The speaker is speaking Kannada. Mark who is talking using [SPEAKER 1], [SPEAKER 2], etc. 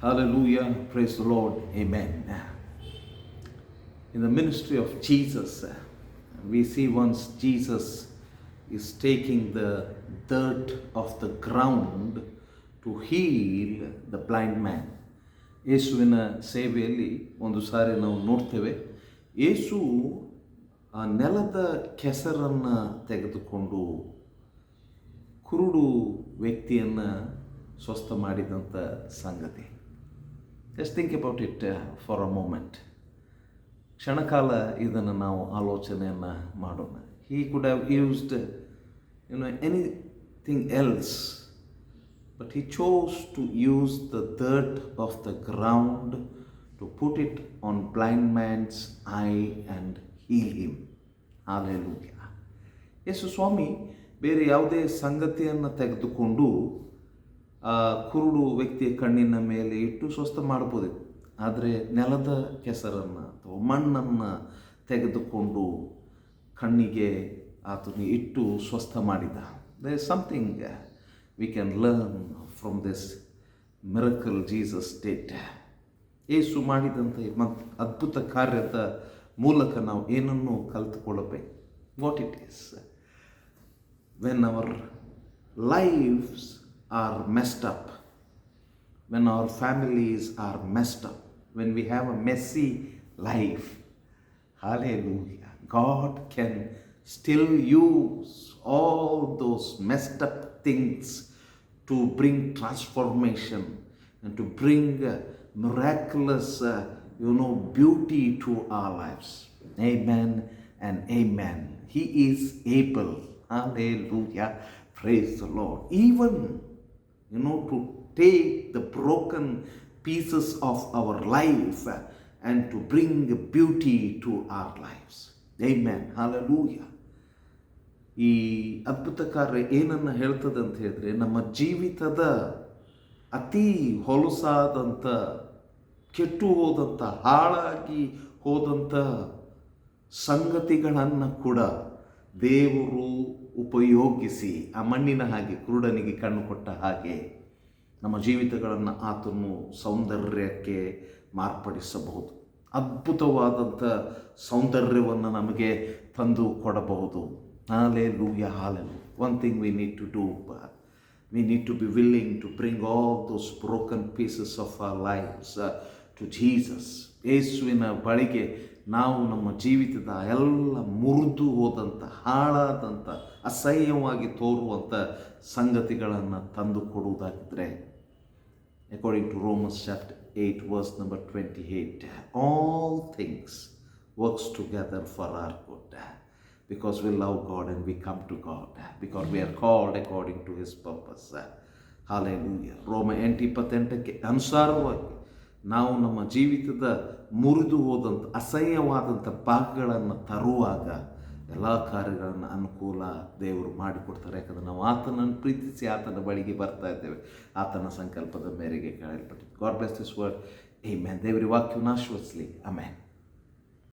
[SPEAKER 1] Hallelujah. Praise the Lord. Amen. In the ministry of Jesus, uh, we see once Jesus is taking the dirt of the ground to heal the blind man. ಯೇಸುವಿನ ಸೇವೆಯಲ್ಲಿ ಒಂದು ಸಾರಿ ನಾವು ನೋಡ್ತೇವೆ ಯೇಸು ಆ ನೆಲದ ಕೆಸರನ್ನು ತೆಗೆದುಕೊಂಡು ಕುರುಡು ವ್ಯಕ್ತಿಯನ್ನು ಸ್ವಸ್ಥ ಮಾಡಿದಂಥ ಸಂಗತಿ Just think about it for a moment ಕ್ಷಣಕಾಲ ಇದನ್ನು ನಾವು ಆಲೋಚನೆಯನ್ನು ಮಾಡೋಣ he could have used you know anything else but he chose to use the dirt of the ground to put it on blind man's eye and heal him. Hallelujah. Yesu ಸ್ವಾಮಿ ಬೇರೆ ಯಾವುದೇ ಸಂಗತಿಯನ್ನು ತೆಗೆದುಕೊಂಡು ಆ ಕುರುಡು ವ್ಯಕ್ತಿಯ ಕಣ್ಣಿನ ಮೇಲೆ ಇಟ್ಟು ಸ್ವಸ್ಥ ಮಾಡ್ಬೋದಿತ್ತು ಆದರೆ ನೆಲದ ಕೆಸರನ್ನು ಅಥವಾ ಮಣ್ಣನ್ನು ತೆಗೆದುಕೊಂಡು ಕಣ್ಣಿಗೆ ಆತನು ಇಟ್ಟು ಸ್ವಸ್ಥ ಮಾಡಿದ. They something we can learn from this miracle Jesus state Yesu ಮಾಡಿದಂಥ ಮತ್ ಅದ್ಭುತ ಕಾರ್ಯದ ಮೂಲಕ ನಾವು ಏನನ್ನು ಕಲಿತುಕೊಳ್ಳಬೇಕು? What it is when our lives are messed up, when our families are messed up, when we have a messy life, hallelujah, God can still use all those messed up things to bring transformation and to bring miraculous, uh, you know, beauty to our lives. Amen and amen. He is able. Hallelujah. Praise the Lord. Even you know, to take the broken pieces of our life uh, and to bring beauty to our lives. Amen. Hallelujah. ಈ ಅದ್ಭುತ ಕಾರ್ಯ ಏನನ್ನು ಹೇಳ್ತದೆ ಅಂತ ಹೇಳಿದ್ರೆ ನಮ್ಮ ಜೀವಿತದ ಅತಿ ಹೊಲಸಾದಂಥ ಕೆಟ್ಟು ಹೋದಂಥ ಹಾಳಾಗಿ ಹೋದಂಥ ಸಂಗತಿಗಳನ್ನು ಕೂಡ ದೇವರು ಉಪಯೋಗಿಸಿ ಆ ಮಣ್ಣಿನ ಹಾಗೆ ಕುರುಡನಿಗೆ ಕಣ್ಣು ಕೊಟ್ಟ ಹಾಗೆ ನಮ್ಮ ಜೀವಿತಗಳನ್ನು ಆತನು ಸೌಂದರ್ಯಕ್ಕೆ ಮಾರ್ಪಡಿಸಬಹುದು. ಅದ್ಭುತವಾದಂಥ ಸೌಂದರ್ಯವನ್ನು ನಮಗೆ ತಂದು ಕೊಡಬಹುದು. ನಾಲೆ ಲೂಯ ಹಾಲೆಲು one thing we need to do we need to be willing to bring all those broken pieces of our lives uh, to Jesus. ಯೇಸುವಿನ ಬಳಿಗೆ ನಾವು ನಮ್ಮ ಜೀವಿತದ ಎಲ್ಲ ಮುರಿದು ಹೋದಂಥ ಹಾಳಾದಂಥ ಅಸಹ್ಯವಾಗಿ ತೋರುವಂಥ ಸಂಗತಿಗಳನ್ನು ತಂದು ಕೊಡುವುದಾಗಿದ್ದರೆ according to Romans chapter 8 verse number 28 all things works together for our good because we love God and we come to God because we are called according to his purpose hallelujah ರೋಮ ಎಂಟು ಇಪ್ಪತ್ತೆಂಟಕ್ಕೆ ಅನುಸಾರವಾಗಿ ನಾವು ನಮ್ಮ ಜೀವಿತದ ಮುರಿದು ಹೋದಂಥ ಅಸಹ್ಯವಾದಂಥ ಭಾಗಗಳನ್ನು ತರುವಾಗ ಎಲ್ಲ ಕಾರ್ಯಗಳನ್ನು ಅನುಕೂಲ ದೇವರು ಮಾಡಿಕೊಡ್ತಾರೆ. ಯಾಕಂದರೆ ನಾವು ಆತನನ್ನು ಪ್ರೀತಿಸಿ ಆತನ ಬಳಿಗೆ ಬರ್ತಾ ಇದ್ದೇವೆ. ಆತನ ಸಂಕಲ್ಪದ ಮೇರೆಗೆ ಕೇಳಲ್ಪಟ್ಟಿದ್ದು God bless this word amen ದೇವರಿ ವಾಕ್ಯವನ್ನು ಆಶ್ವಸಿಸಲಿ ಅಮೇನ್